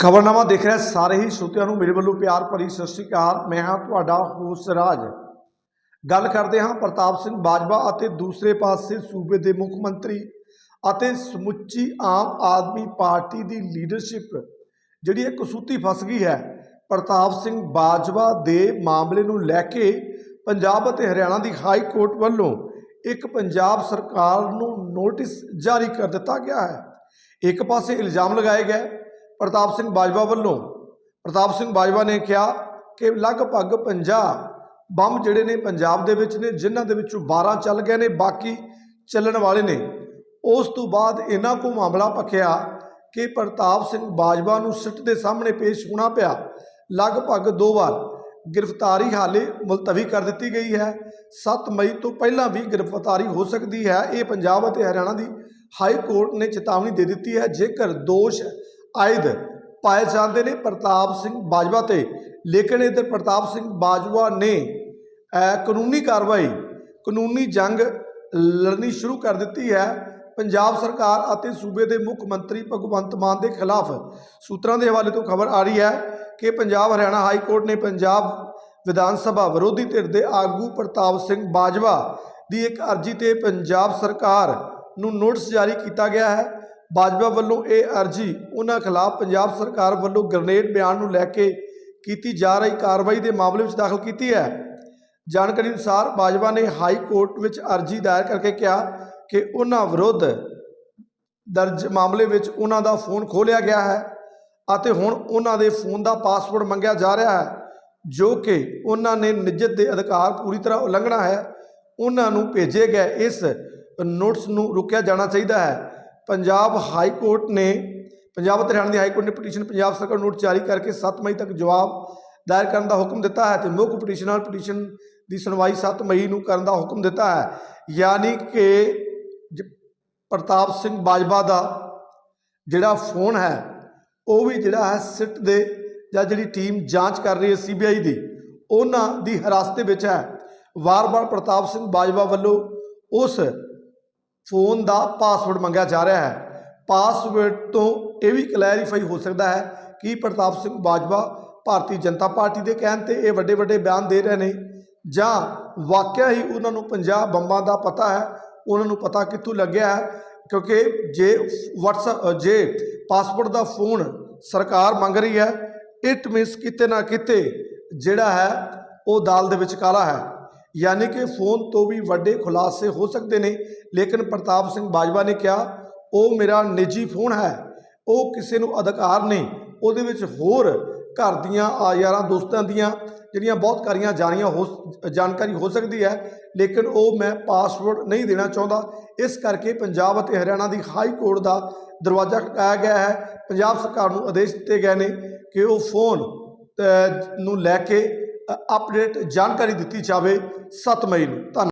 ਖਬਰਨਾਮਾ ਦੇਖ ਰਿਹਾ ਸਾਰੇ ਹੀ ਸਰੋਤਿਆਂ ਨੂੰ ਮੇਰੇ ਵੱਲੋਂ ਪਿਆਰ ਭਰੀ ਸਤਿ ਸ਼੍ਰੀ ਅਕਾਲ। ਮੈਂ ਹਾਂ ਤੁਹਾਡਾ ਹੋਸਟ ਰਾਜ। ਗੱਲ ਕਰਦੇ ਹਾਂ ਪ੍ਰਤਾਪ ਸਿੰਘ ਬਾਜਵਾ ਅਤੇ ਦੂਸਰੇ ਪਾਸੇ ਸੂਬੇ ਦੇ ਮੁੱਖ ਮੰਤਰੀ ਅਤੇ ਸਮੁੱਚੀ ਆਮ ਆਦਮੀ ਪਾਰਟੀ ਦੀ ਲੀਡਰਸ਼ਿਪ ਜਿਹੜੀ ਇਹ ਕਸੂਤੀ ਫਸ ਗਈ ਹੈ। ਪ੍ਰਤਾਪ ਸਿੰਘ ਬਾਜਵਾ ਦੇ ਮਾਮਲੇ ਨੂੰ ਲੈ ਕੇ ਪੰਜਾਬ ਅਤੇ ਹਰਿਆਣਾ ਦੀ ਹਾਈ ਕੋਰਟ ਵੱਲੋਂ ਇੱਕ ਪੰਜਾਬ ਸਰਕਾਰ ਨੂੰ ਨੋਟਿਸ ਜਾਰੀ ਕਰ ਦਿੱਤਾ ਗਿਆ ਹੈ। ਇੱਕ ਪਾਸੇ ਇਲਜ਼ਾਮ ਲਗਾਏ ਗਏ ਪ੍ਰਤਾਪ ਸਿੰਘ ਬਾਜਵਾ ਵੱਲੋਂ, ਪ੍ਰਤਾਪ ਸਿੰਘ ਬਾਜਵਾ ਨੇ ਕਿਹਾ ਕਿ ਲਗਭਗ 50 ਬੰਬ ਜਿਹੜੇ ਨੇ ਪੰਜਾਬ ਦੇ ਵਿੱਚ ਨੇ, ਜਿਨ੍ਹਾਂ ਦੇ ਵਿੱਚੋਂ 12 ਚੱਲ ਗਏ ਨੇ, ਬਾਕੀ ਚੱਲਣ ਵਾਲੇ ਨੇ। ਉਸ ਤੋਂ ਬਾਅਦ ਇਹਨਾਂ ਕੋ ਮਾਮਲਾ ਪੱਕਿਆ ਕਿ ਪ੍ਰਤਾਪ ਸਿੰਘ ਬਾਜਵਾ ਨੂੰ ਸਿੱਟ ਦੇ ਸਾਹਮਣੇ ਪੇਸ਼ ਹੋਣਾ ਪਿਆ। ਲਗਭਗ ਦੋ ਵਾਰ ਗ੍ਰਿਫਤਾਰੀ ਹਾਲੇ ਮੁਲਤਵੀ ਕਰ ਦਿੱਤੀ ਗਈ ਹੈ। 7 ਮਈ ਤੋਂ ਪਹਿਲਾਂ ਵੀ ਗ੍ਰਿਫਤਾਰੀ ਹੋ ਸਕਦੀ ਹੈ। ਇਹ ਪੰਜਾਬ ਅਤੇ ਹਰਿਆਣਾ ਦੀ ਹਾਈ ਕੋਰਟ ਨੇ ਚੇਤਾਵਨੀ ਦੇ ਦਿੱਤੀ ਹੈ। ਜੇਕਰ ਦੋਸ਼ ਆਇਦ ਪਾਏ ਜਾਂਦੇ ਨੇ ਪ੍ਰਤਾਪ ਸਿੰਘ ਬਾਜਵਾ ਤੇ। ਲੇਕਿਨ ਇਧਰ ਪ੍ਰਤਾਪ ਸਿੰਘ ਬਾਜਵਾ ਨੇ ਕਾਨੂੰਨੀ ਕਾਰਵਾਈ, ਕਾਨੂੰਨੀ ਜੰਗ ਲੜਨੀ ਸ਼ੁਰੂ ਕਰ ਦਿੱਤੀ ਹੈ। ਪੰਜਾਬ ਸਰਕਾਰ ਅਤੇ ਸੂਬੇ ਦੇ ਮੁੱਖ ਮੰਤਰੀ ਭਗਵੰਤ ਮਾਨ ਦੇ ਖਿਲਾਫ ਸੂਤਰਾਂ ਦੇ ਹਵਾਲੇ ਤੋਂ ਖਬਰ ਆ ਰਹੀ ਹੈ ਕਿ ਪੰਜਾਬ ਹਰਿਆਣਾ ਹਾਈ ਕੋਰਟ ਨੇ ਪੰਜਾਬ ਵਿਧਾਨ ਸਭਾ ਵਿਰੋਧੀ ਧਿਰ ਦੇ ਆਗੂ ਪ੍ਰਤਾਪ ਸਿੰਘ ਬਾਜਵਾ ਦੀ ਇੱਕ ਅਰਜ਼ੀ ਤੇ ਪੰਜਾਬ ਸਰਕਾਰ ਨੂੰ ਨੋਟਿਸ ਜਾਰੀ ਕੀਤਾ ਗਿਆ ਹੈ। ਬਾਜਵਾ ਵੱਲੋਂ ਇਹ ਅਰਜ਼ੀ ਉਹਨਾਂ ਖਿਲਾਫ ਪੰਜਾਬ ਸਰਕਾਰ ਵੱਲੋਂ ਗ੍ਰਨੇਡ ਬਿਆਨ ਨੂੰ ਲੈ ਕੇ ਕੀਤੀ ਜਾ ਰਹੀ ਕਾਰਵਾਈ ਦੇ ਮਾਮਲੇ ਵਿੱਚ ਦਾਖਲ ਕੀਤੀ ਹੈ। ਜਾਣਕਾਰੀ ਅਨੁਸਾਰ ਬਾਜਵਾ ਨੇ ਹਾਈ ਕੋਰਟ ਵਿੱਚ ਅਰਜ਼ੀ ਦਾਇਰ ਕਰਕੇ ਕਿਹਾ ਕਿ ਉਹਨਾਂ ਵਿਰੁੱਧ ਦਰਜ ਮਾਮਲੇ ਵਿੱਚ ਉਹਨਾਂ ਦਾ ਫੋਨ ਖੋਲਿਆ ਗਿਆ ਹੈ ਅਤੇ ਹੁਣ ਉਹਨਾਂ ਦੇ ਫੋਨ ਦਾ ਪਾਸਵਰਡ ਮੰਗਿਆ ਜਾ ਰਿਹਾ ਹੈ, ਜੋ ਕਿ ਉਹਨਾਂ ਨੇ ਨਿੱਜਤ ਦੇ ਅਧਿਕਾਰ ਪੂਰੀ ਤਰ੍ਹਾਂ ਉਲੰਘਣਾ ਹੈ। ਉਹਨਾਂ ਨੂੰ ਭੇਜੇ ਗਏ ਇਸ ਨੋਟਿਸ ਨੂੰ ਰੁਕਿਆ ਜਾਣਾ ਚਾਹੀਦਾ ਹੈ। ਪੰਜਾਬ ਹਾਈ ਕੋਰਟ ਨੇ, ਪੰਜਾਬ ਅਤੇ ਹਰਿਆਣਾ ਦੀ ਹਾਈ ਕੋਰਟ ਨੇ ਪਟੀਸ਼ਨ ਪੰਜਾਬ ਸਰਕਾਰ ਨੂੰ ਨੋਟਿਸ ਜਾਰੀ ਕਰਕੇ 7 ਮਈ ਤੱਕ ਜਵਾਬ ਦਾਇਰ ਕਰਨ ਦਾ ਹੁਕਮ ਦਿੱਤਾ ਹੈ ਤੇ ਮੁੱਖ ਪਟੀਸ਼ਨਰ ਪਟੀਸ਼ਨ ਦੀ ਸੁਣਵਾਈ 7 ਮਈ ਨੂੰ ਕਰਨ ਦਾ ਹੁਕਮ ਦਿੱਤਾ ਹੈ। ਯਾਨੀ ਕਿ ਜ- ਪ੍ਰਤਾਪ ਸਿੰਘ ਬਾਜਵਾ ਦਾ ਜਿਹੜਾ ਫੋਨ ਹੈ, ਉਹ ਵੀ ਜਿਹੜਾ ਹੈ ਸਿੱਟ ਦੇ ਜਾਂ ਜਿਹੜੀ ਟੀਮ ਜਾਂਚ ਕਰ ਰਹੀ ਹੈ ਸੀਬੀਆਈ ਦੀ, ਉਹਨਾਂ ਦੀ ਹਿਰਾਸਤ ਵਿੱਚ ਹੈ। ਵਾਰ-ਵਾਰ ਪ੍ਰਤਾਪ ਸਿੰਘ ਬਾਜਵਾ ਵੱਲੋਂ ਉਸ ਫੋਨ ਦਾ ਪਾਸਵਰਡ ਮੰਗਿਆ ਜਾ ਰਿਹਾ ਹੈ। ਪਾਸਵਰਡ ਤੋਂ ਇਹ ਵੀ ਕਲੈਰੀਫਾਈ ਹੋ ਸਕਦਾ ਹੈ ਕਿ ਪ੍ਰਤਾਪ ਸਿੰਘ ਬਾਜਵਾ ਭਾਰਤੀ ਜਨਤਾ ਪਾਰਟੀ ਦੇ ਕਹਿਣ ਤੇ ਇਹ ਵੱਡੇ ਵੱਡੇ ਬਿਆਨ ਦੇ ਰਹੇ ਨੇ ਜਾਂ ਵਾਕਿਆ ਹੀ ਉਹਨਾਂ ਨੂੰ ਪੰਜਾਬ ਬੰਬਾਂ ਦਾ ਪਤਾ ਹੈ, ਉਹਨਾਂ ਨੂੰ ਪਤਾ ਕਿੱਥੋਂ ਲੱਗਿਆ ਹੈ, ਕਿਉਂਕਿ ਜੇ WhatsApp, ਜੇ ਪਾਸਪੋਰਟ ਦਾ ਫੋਨ ਸਰਕਾਰ ਮੰਗ ਰਹੀ ਹੈ ਇਟ ਮੀਨਸ ਕਿਤੇ ਨਾ ਕਿਤੇ ਜਿਹੜਾ ਹੈ ਉਹ ਦਾਲ ਦੇ ਵਿੱਚ ਕਾਲਾ ਹੈ। ਯਾਨੀ ਕਿ ਫੋਨ ਤੋਂ ਵੀ ਵੱਡੇ ਖੁਲਾਸੇ ਹੋ ਸਕਦੇ ਨੇ। ਲੇਕਿਨ ਪ੍ਰਤਾਪ ਸਿੰਘ ਬਾਜਵਾ ਨੇ ਕਿਹਾ, ਉਹ ਮੇਰਾ ਨਿੱਜੀ ਫੋਨ ਹੈ। ਉਹ ਕਿਸੇ ਨੂੰ ਅਧਿਕਾਰ ਨਹੀਂ। ਉਹਦੇ ਵਿੱਚ ਹੋਰ ਘਰ ਦੀਆਂ ਆ ਯਾਰਾਂ ਦੋਸਤਾਂ ਦੀਆਂ ਜਿਹੜੀਆਂ ਬਹੁਤ ਕਾਰੀਆਂ ਜਾਣੀਆਂ ਹੋ ਜਾਣਕਾਰੀ ਹੋ ਸਕਦੀ ਹੈ, ਲੇਕਿਨ ਉਹ ਮੈਂ ਪਾਸਵਰਡ ਨਹੀਂ ਦੇਣਾ ਚਾਹੁੰਦਾ। ਇਸ ਕਰਕੇ ਪੰਜਾਬ ਅਤੇ ਹਰਿਆਣਾ ਦੀ ਹਾਈ ਕੋਰਟ ਦਾ ਦਰਵਾਜ਼ਾ ਖਟਕਾਇਆ ਗਿਆ ਹੈ। ਪੰਜਾਬ ਸਰਕਾਰ ਨੂੰ ਆਦੇਸ਼ ਦਿੱਤੇ ਗਏ ਨੇ ਕਿ ਉਹ ਫੋਨ ਨੂੰ ਲੈ ਕੇ ਅਪਡੇਟ ਜਾਣਕਾਰੀ ਦਿੱਤੀ ਜਾਵੇ। 7 ਮਈ ਨੂੰ। ਧੰਨਵਾਦ।